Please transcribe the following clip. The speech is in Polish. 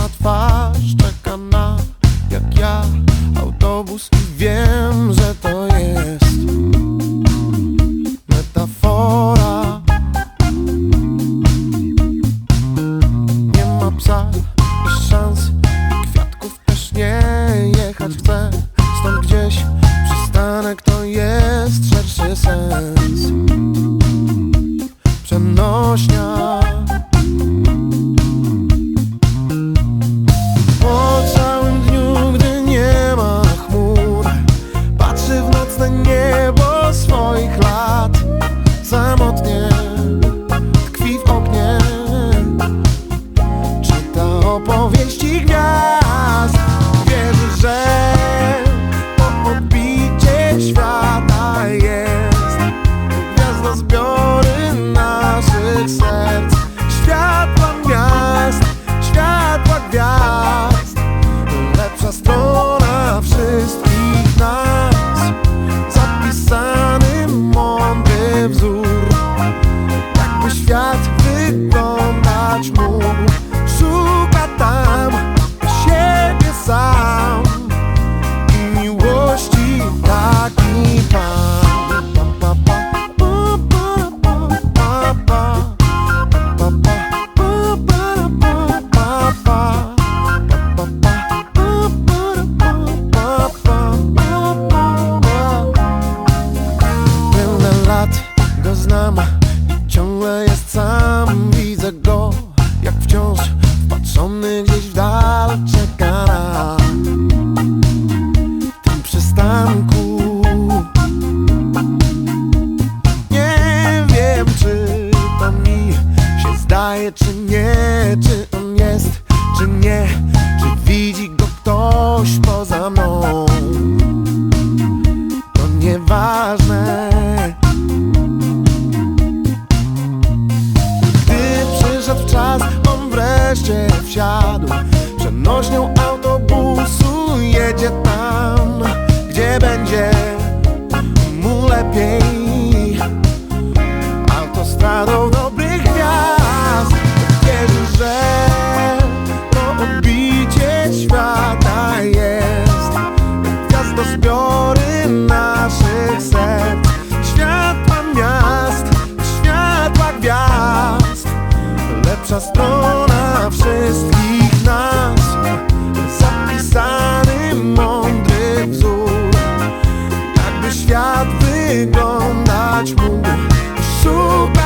Czerwona twarz czeka na, jak ja, autobus i wiem, że to jest. It don't much more poza mną. To nieważne. Gdy przyszedł czas, on wreszcie wsiadł Przenośnią wszystkich nas. Zapisany mądry wzór. Jakby świat wyglądać mógł.